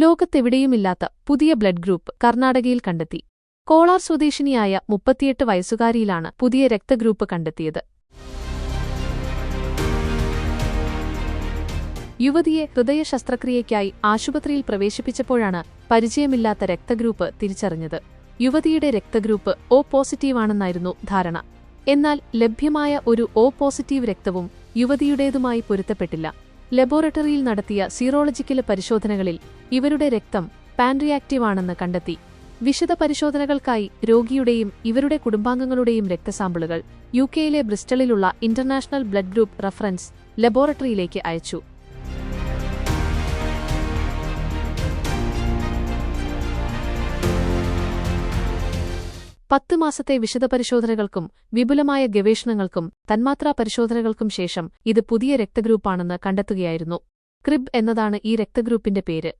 ലോകത്തെവിടെയുമില്ലാത്ത പുതിയ blood group കർണാടകയിൽ കണ്ടെത്തി. കോളാർ സ്വദേശിനിയായ മുപ്പത്തിയെട്ട് വയസ്സുകാരിയിലാണ് പുതിയ രക്തഗ്രൂപ്പ് കണ്ടെത്തിയത്. യുവതിയെ ഹൃദയ ശസ്ത്രക്രിയയ്ക്കായി ആശുപത്രിയിൽ പ്രവേശിപ്പിച്ചപ്പോഴാണ് പരിചയമില്ലാത്ത രക്തഗ്രൂപ്പ് തിരിച്ചറിഞ്ഞത്. യുവതിയുടെ രക്തഗ്രൂപ്പ് ഒ പോസിറ്റീവാണെന്നായിരുന്നു ധാരണ. എന്നാൽ ലഭ്യമായ ഒരു ഒ പോസിറ്റീവ് രക്തവും യുവതിയുടേതുമായി പൊരുത്തപ്പെട്ടില്ല. ലബോറട്ടറിയിൽ നടത്തിയ സീറോളജിക്കൽ പരിശോധനകളിൽ ഇവരുടെ രക്തം പാൻറിയാക്റ്റീവാണെന്ന് കണ്ടെത്തി. വിശദ പരിശോധനകൾക്കായി രോഗിയുടെയും ഇവരുടെ കുടുംബാംഗങ്ങളുടെയും രക്തസാമ്പിളുകൾ യു കെയിലെ ബ്രിസ്റ്റളിലുള്ള ഇന്റർനാഷണൽ ബ്ലഡ് ഗ്രൂപ്പ് റഫറൻസ് ലബോറട്ടറിയിലേക്ക് അയച്ചു. പത്ത് മാസത്തെ വിശദപരിശോധനകൾക്കും വിപുലമായ ഗവേഷണങ്ങൾക്കും തന്മാത്രാ പരിശോധനകൾക്കും ശേഷം ഇത് പുതിയ രക്തഗ്രൂപ്പാണെന്ന് കണ്ടെത്തുകയായിരുന്നു. ക്രിബ് എന്നതാണ് ഈ രക്തഗ്രൂപ്പിന്റെ പേര്.